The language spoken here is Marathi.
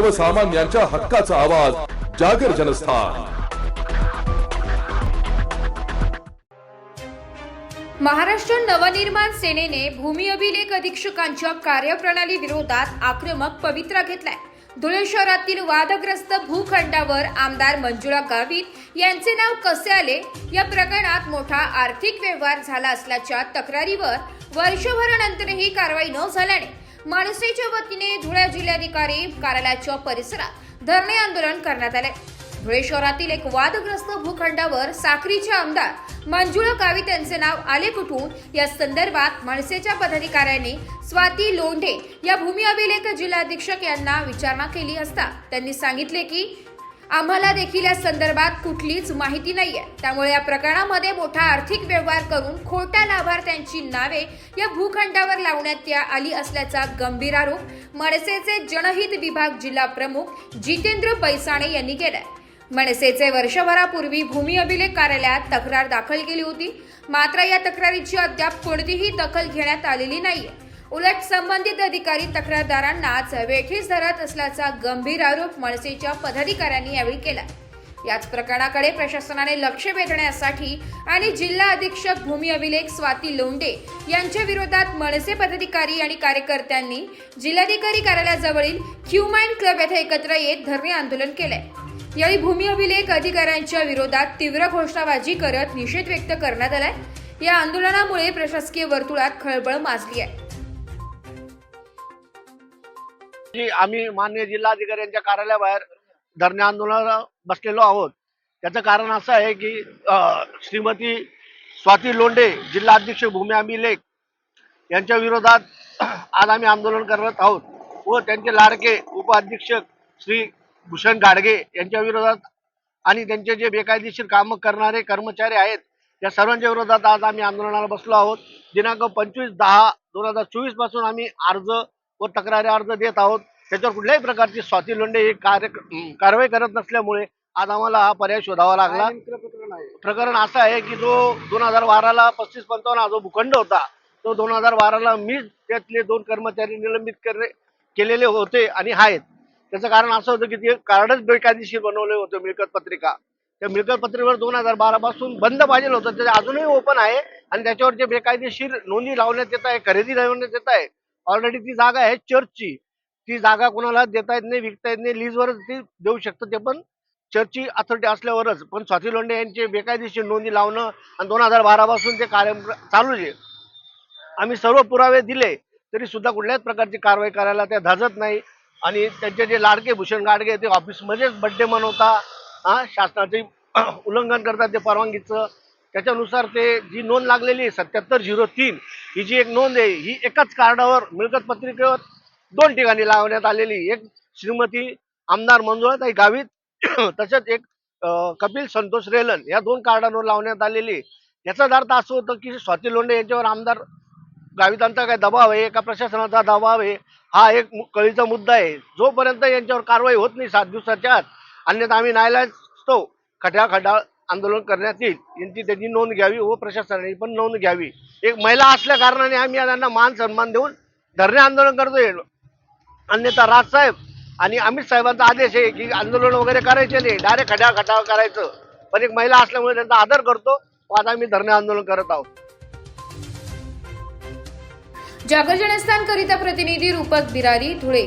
सर्वसामान्यांच्या हक्काचा आवाज जागर जनस्थान. महाराष्ट्र नवनिर्माण सेनेने भूमी अभिलेख अधीक्षकांच्या कार्यप्रणाली विरोधात आक्रमक पवित्रा घेतलाय. धुळे शहरातील वादग्रस्त भूखंडावर आमदार मंजुळा गावित यांचे नाव कसे आले? या प्रकरणात मोठा आर्थिक व्यवहार झाला असल्याच्या तक्रारीवर वर्षभरानंतरही कारवाई न झाल्याने मनसेच्या वतीने धुळे जिल्हाधिकारी कार्यालयाच्या परिसरात धरणे आंदोलन करण्यात आले. धुळे शहरातील एक वादग्रस्त भूखंडावर साखरीचे आमदार मंजुळा गावित यांचे नाव आले कुठून? या संदर्भात मनसेच्या पदाधिकाऱ्यांनी स्वाती लोंढे या भूमी अभिलेख जिल्हाधीक्षक यांना विचारणा केली असता त्यांनी सांगितले की आम्हाला देखील या संदर्भात कुठलीच माहिती नाहीये. त्यामुळे या प्रकरणामध्ये मोठा आर्थिक व्यवहार करून खोट्या लाभार्थ्यांची नावे या भूखंडावर लावण्यात या आली असल्याचा गंभीर आरोप मनसेचे जनहित विभाग जिल्हा प्रमुख जितेंद्र पैसाणे यांनी केलाय. मनसेचे वर्षभरापूर्वी भूमी अभिलेख कार्यालयात तक्रार दाखल केली होती. मात्र या तक्रारीची अद्याप कोणतीही दखल घेण्यात आलेली नाहीये. उलट संबंधित अधिकारी तक्रारदारांनाच वेठीस धरत असल्याचा गंभीर आरोप मनसेच्या पदाधिकाऱ्यांनी यावेळी केला याच प्रकरणाकडे प्रशासनाने लक्ष वेधण्यासाठी आणि जिल्हा अधीक्षक भूमी अभिलेख स्वाती लोंढे यांच्या विरोधात मनसे पदाधिकारी आणि कार्यकर्त्यांनी जिल्हाधिकारी कार्यालयाजवळील क्युमाइन क्लब येथे एकत्र येत धरणे आंदोलन केले यावेळी भूमी अभिलेख अधिकाऱ्यांच्या विरोधात तीव्र घोषणाबाजी करत निषेध व्यक्त करण्यात आलाय. या आंदोलनामुळे प्रशासकीय वर्तुळात खळबळ माजली आहे की आम्ही मान्य जिल्हाधिकाऱ्यांच्या कार्यालयाबाहेर धरणे आंदोलनाला बसलेलो आहोत. त्याचं कारण असं आहे की श्रीमती स्वाती लोंढे जिल्हाध्यक्ष भूमी अभिलेख यांच्या विरोधात आज आम्ही आंदोलन करत आहोत व त्यांचे लाडके उपाध्यक्षक श्री भूषण गाडगे यांच्या विरोधात आणि त्यांचे जे बेकायदेशीर कामं करणारे कर्मचारी आहेत या सर्वांच्या विरोधात आज आम्ही आंदोलनाला बसलो आहोत. दिनांक पंचवीस दहा दोन हजार चोवीसपासून आम्ही अर्ज व तक्रारी अर्ज देत आहोत. त्याच्यावर कुठल्याही प्रकारची स्वाती लोंढे ही कार्य कारवाई करत नसल्यामुळे आज आम्हाला हा पर्याय शोधावा लागला. प्रकरण असं आहे की जो दोन हजार बाराला पस्तीस पंचावन्न हा जो भूखंड होता तो दोन हजार बाराला मी त्यातले दोन कर्मचारी निलंबित करणे केलेले होते आणि आहेत. त्याचं कारण असं होतं की ते कार्डच बेकायदेशीर बनवले होते मिळकत पत्रिका. त्या मिळकत पत्रिकेवर दोन हजार बारा पासून बंद पाहिजे होतं. ते अजूनही ओपन आहे आणि त्याच्यावर जे बेकायदेशीर नोंदी लावण्यात येत आहे खरेदी लावण्यात येत आहे ऑलरेडी ती जागा आहे चर्चची ती जागा कोणाला देता येत नाही विकता येत नाही लीजवरच ती देऊ शकतं ते पण चर्चची अथॉरिटी असल्यावरच. पण स्वाती लोंढे यांचे बेकायदेशीर नोंदी लावणं आणि दोन हजार बारा पासून ते कार्य चालू आहे. आम्ही सर्व पुरावे दिले तरी सुद्धा कुठल्याच प्रकारची कारवाई करायला त्या धाजत नाही. आणि त्यांचे जे लाडके भूषण गाडगे ते ऑफिसमध्येच बड्डे मनवता हा शासनाचे उल्लंघन करतात ते परवानगीचं. त्याच्यानुसार ते जी नोंद लागलेली आहे सत्याहत्तर झिरो तीन ही जी एक नोंद आहे ही एकाच कार्डावर मिळकत पत्रिकेवर दोन ठिकाणी लावण्यात आलेली एक श्रीमती आमदार मंजुळाताई गावित तसेच एक कपिल संतोष रेलन या दोन कार्डांवर लावण्यात आलेली याचाच अर्थ असं होतं की स्वाती लोंढे यांच्यावर आमदार गावितांचा काय दबाव आहे का प्रशासनाचा दबाव आहे हा एक मु- कळीचा मुद्दा आहे. जोपर्यंत यांच्यावर कारवाई होत नाही सात दिवसाच्या आत अन्यथा आम्ही न्यायालयात खड्या खड्या आंदोलन करण्यात येईल. यांची त्यांची नोंद घ्यावी व प्रशासनाने पण नोंद घ्यावी. एक महिला असल्या कारणाने आम्ही त्यांना मान सन्मान देऊन धरणे आंदोलन करतोय. अन्यथा राजसाहेब आणि अमित साहेबांचा आदेश आहे की आंदोलन वगैरे करायचे नाही. डायरेक्ट खड्या खटाव करायचं. पण एक महिला असल्यामुळे त्यांचा आदर करतो व आता आम्ही धरणे आंदोलन करत आहोत. जागर जनस्थान करिता प्रतिनिधी रूपक बिरारी धुळे.